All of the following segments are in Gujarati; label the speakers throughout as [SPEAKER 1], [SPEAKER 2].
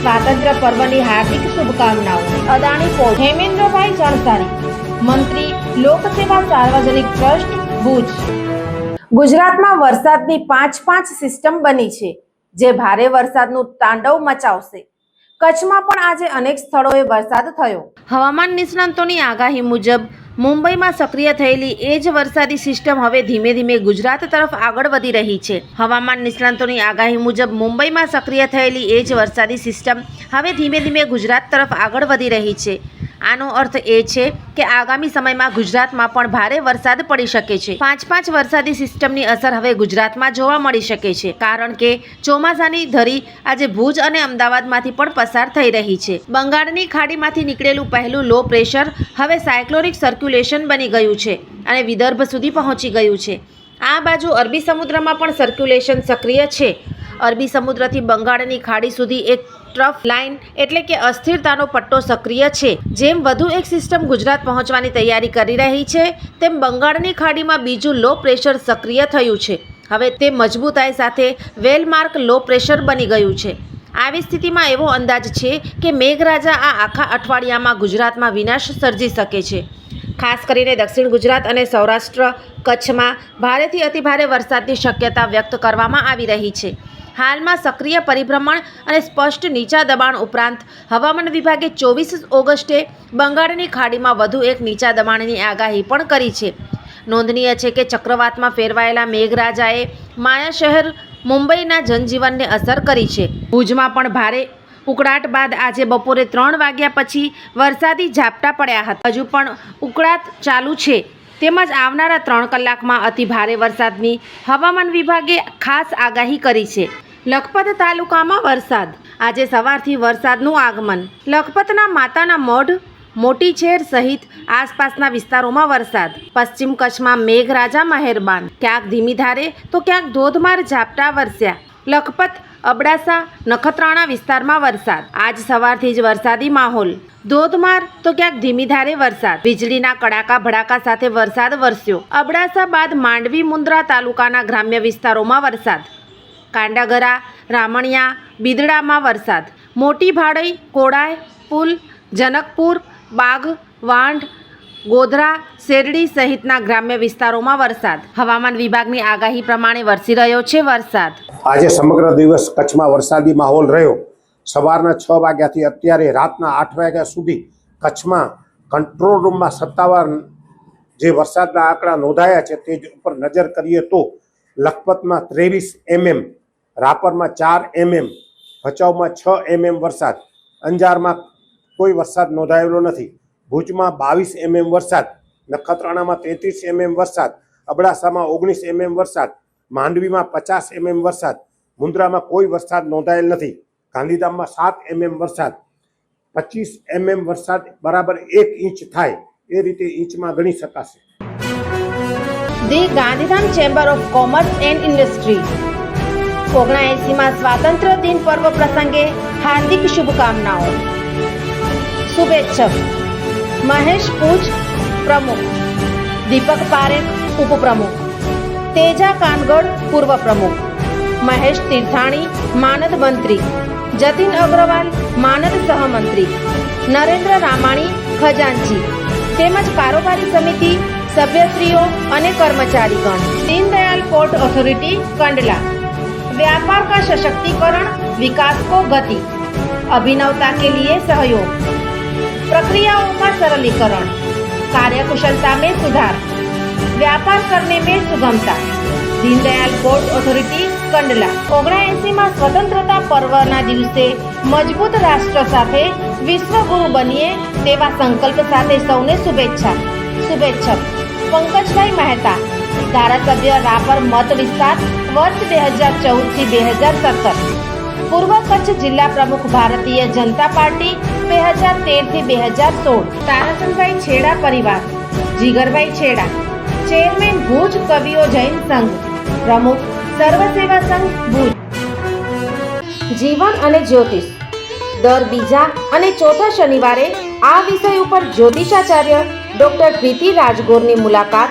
[SPEAKER 1] સ્વાતંત્ર્ય પર્વની હાર્દિક શુભકામનાઓ. અદાણી પોર્ટ હેમેન્દ્રભાઈ જણસારી મંત્રી લોકસેવા સાર્વજનિક ટ્રસ્ટ ભુજ. ગુજરાતમાં વરસાદની પાંચ પાંચ સિસ્ટમ બની છે જે ભારે વરસાદનું તાંડવ મચાવશે. કચ્છમાં પણ આજે અનેક સ્થળોએ વરસાદ થયો. હવામાન નિષ્ણાંતોની આગાહી મુજબ મુંબઈમાં સક્રિય થયેલી એ જ વરસાદી સિસ્ટમ હવે ધીમે ધીમે ગુજરાત તરફ આગળ વધી રહી છે. હવામાન નિષ્ણાંતોની આગાહી મુજબ મુંબઈમાં સક્રિય થયેલી એ જ વરસાદી સિસ્ટમ હવે ધીમે ધીમે ગુજરાત તરફ આગળ વધી રહી છે. આનો અર્થ એ છે કે આગામી સમયમાં ગુજરાતમાં પણ ભારે વરસાદ પડી શકે છે. પાંચ પાંચ વરસાદી સિસ્ટમની અસર હવે ગુજરાતમાં જોવા મળી શકે છે. કારણ કે ચોમાસાની ધરી આજે ભુજ અને અમદાવાદમાંથી પણ પસાર થઈ રહી છે. બંગાળની ખાડીમાંથી નીકળેલું પહેલું લો પ્રેશર હવે સાયક્લોરિક સર્ક્યુલેશન બની ગયું છે અને વિદર્ભ સુધી પહોંચી ગયું છે. આ બાજુ અરબી સમુદ્રમાં પણ સર્ક્યુલેશન સક્રિય છે. અરબી સમુદ્રથી બંગાળની ખાડી સુધી એક ટ્રફ લાઇન એટલે કે અસ્થિરતાનો પટ્ટો સક્રિય છે. જેમ વધુ એક સિસ્ટમ ગુજરાત પહોંચવાની તૈયારી કરી રહી છે, તેમ બંગાળની ખાડીમાં બીજું લો પ્રેશર સક્રિય થયું છે. હવે તે મજબૂતાઈ સાથે વેલમાર્ક લો પ્રેશર બની ગયું છે. આવી સ્થિતિમાં એવો અંદાજ છે કે મેઘરાજા આ આખા અઠવાડિયામાં ગુજરાતમાં વિનાશ સર્જી શકે છે. ખાસ કરીને દક્ષિણ ગુજરાત અને સૌરાષ્ટ્ર કચ્છમાં ભારેથી અતિભારે વરસાદની શક્યતા વ્યક્ત કરવામાં આવી રહી છે. હાલમાં સક્રિય પરિભ્રમણ અને સ્પષ્ટ નીચા દબાણ ઉપરાંત હવામાન વિભાગે ચોવીસ ઓગસ્ટે બંગાળની ખાડીમાં વધુ એક નીચા દબાણની આગાહી પણ કરી છે. નોંધનીય છે કે ચક્રવાતમાં ફેરવાયેલા મેઘરાજાએ માયા શહેર મુંબઈના જનજીવનને અસર કરી છે. ભુજમાં પણ ભારે ઉકળાટ બાદ આજે બપોરે ત્રણ વાગ્યા પછી વરસાદી ઝાપટા પડ્યા હતા. હજુ પણ ઉકળાટ ચાલુ છે. તેમજ આવનારા ત્રણ કલાકમાં અતિ ભારે વરસાદની હવામાન વિભાગે ખાસ આગાહી કરી છે. લખપત તાલુકામાં વરસાદ. આજે સવારથી વરસાદનું આગમન. લખપતના માતાના મઢ મોટી છેર સહિત આસપાસના વિસ્તારોમાં વરસાદ. પશ્ચિમ કચ્છમાં મેઘરાજા મહેરબાન. ક્યાંક ધીમી ધારે તો ક્યાંક ધોધમાર ઝાપટા વરસ્યા. લખપત, અબડાસા, નખત્રાણા વિસ્તારમાં વરસાદ. આજ સવારથી જ વરસાદી માહોલ. ધોધમાર તો ક્યાંક ધીમી ધારે વરસાદ. વીજળીના કડાકા ભડાકા સાથે વરસાદ વરસ્યો. અબડાસા બાદ માંડવી મુન્દ્રા તાલુકાના ગ્રામ્ય વિસ્તારોમાં વરસાદ. કાંડાગરા, રામણિયા, બિદડામાં વરસાદ. મોટી ભાડઈ કોડાય પુલ, જનકપુર, બાગ, વાંઢ, ગોધરા, શેરડી સહિતના ગ્રામ્ય વિસ્તારોમાં વરસાદ. હવામાન વિભાગની આગાહી પ્રમાણે વરસી રહ્યો છે વરસાદ.
[SPEAKER 2] આજે સમગ્ર દિવસ કચ્છમાં વરસાદી માહોલ રહ્યો. સવારના છ વાગ્યાથી અત્યારે રાતના આઠ વાગ્યા સુધી કચ્છમાં કંટ્રોલ રૂમમાં સત્તાવાર જે વરસાદના આંકડા નોંધાયા છે તે ઉપર નજર કરીએ તો લખપતમાં ત્રેવીસ એમએમ રાપરમાં ચાર એમએમ, ભચાઉમાં છ એમએમ વરસાદ, અંજારમાં કોઈ વરસાદ નોંધાયેલો નથી. ભુજમાં બાવીસ એમએમ વરસાદ, નખત્રાણામાં તેત્રીસ એમએમ વરસાદ, અબડાસામાં ઓગણીસ એમએમ વરસાદ, માંડવીમાં પચાસ એમએમ વરસાદ મુન્દ્રામાં કોઈ વરસાદ નોંધાયેલ નથી. ગાંધીધામમાં સાત એમએમ વરસાદ, પચીસ એમએમ વરસાદ બરાબર એક ઇંચ થાય, એ રીતે ઇંચમાં ગણી શકાશે.
[SPEAKER 1] The Gandhidham chamber of commerce and industry. ઓગણએંસીમાં સ્વાતંત્ર્ય દિન પર્વ પ્રસંગે હાર્દિક શુભકામનાઓ. શુભેચ્છક. મહેશ પૂજ પ્રમુખ. દીપક પારેખ ઉપપ્રમુખ. તેજા કાનગડ પૂર્વ પ્રમુખ. મહેશ તીર્થાણી, માનદ મંત્રી. જતીન અગ્રવાલ, માનદ સહમંત્રી. નરેન્દ્ર રામાણી, ખજાનચી. તેમજ કારોબારી સમિતિ, સભ્યશ્રીઓ અને કર્મચારીગણ. Deendayal port authority, Kandla. व्यापार का सशक्तिकरण विकास को गति अभिनवता के लिए सहयोग प्रक्रियाओं का सरलीकरण कार्यकुशलता में सुधार व्यापार करने में सुगमता दीनदयाल पोर्ट ઓથોરિટી કંડલા ઓગણએંસીમાં સ્વતંત્રતા પર્વના દિવસે મજબૂત રાષ્ટ્ર સાથે વિશ્વગુરુ બનીએ તેવા સંકલ્પ સાથે સૌને શુભેચ્છા શુભેચ્છક પંકજભાઈ મહેતા ધારાસભ્ય રાપર મત વિસ્તાર વર્ષ બે હજાર ચૌદથી બે હજાર સત્તર. પૂર્વ કચ્છ જિલ્લા પ્રમુખ ભારતીય જનતા પાર્ટી બે હજાર તેરથી બે હજાર સોળ. તારાસનભાઈ છેડા પરિવાર, જીગરભાઈ છેડા. ચેરમેન ભુજ કવિઓ જૈન સંઘ, પ્રમુખ સર્વ સેવા સંઘ ભુજ. જીવન અને જ્યોતિષ. દર બીજા અને ચોથા શનિવારે આ વિષય ઉપર જ્યોતિષાચાર્ય ડોક્ટર પ્રીતિ રાજગોરની મુલાકાત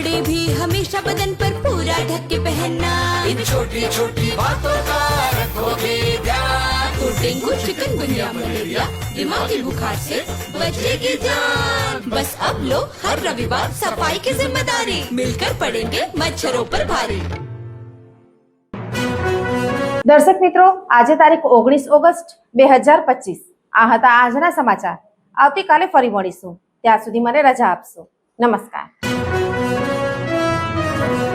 [SPEAKER 3] कपड़े भी हमेशा बदन पर पूरा ढक के पहनना
[SPEAKER 4] इन छोटी छोटी बातों का रखोगे ध्यान
[SPEAKER 3] तो डेंगू चिकनगुनिया मलेरिया दिमागी बुखार से बचेगी जान बस अब लो हर रविवार सफाई की जिम्मेदारी मिलकर पड़ेंगे मच्छरों पर भारी
[SPEAKER 1] દર્શક મિત્રો આજે તારીખ ઓગણીસ ઓગસ્ટ બે હજાર પચીસ આ હતા આજના સમાચાર આવતીકાલે ફરી મળીશું ત્યાં સુધી મને રજા આપશો નમસ્કાર Thank you.